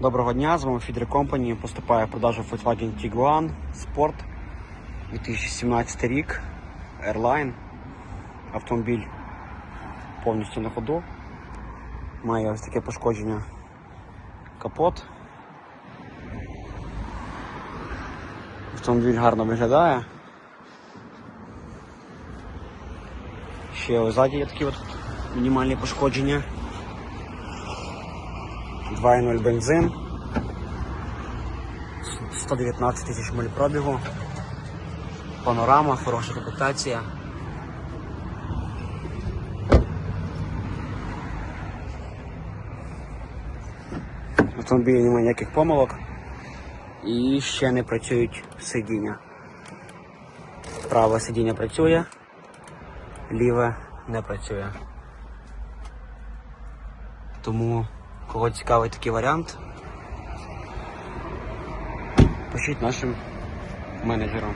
Доброго дня, з вами Фідер Company. Поступає в продажу Volkswagen Tiguan Sport 2017 рік. Airline. Автомобіль повністю на ходу. Має ось таке пошкодження капот. Автомобіль гарно виглядає. Ще ось ззаді є такі от мінімальні пошкодження. 2.0 бензин. 119 тисяч миль пробігу. Панорама, хороша. В автомобілі немає ніяких помилок. І ще не працюють сидіння. Праве сидіння працює, ліве не працює. Тому кого цікавий такий варіант, пишіть нашим менеджерам.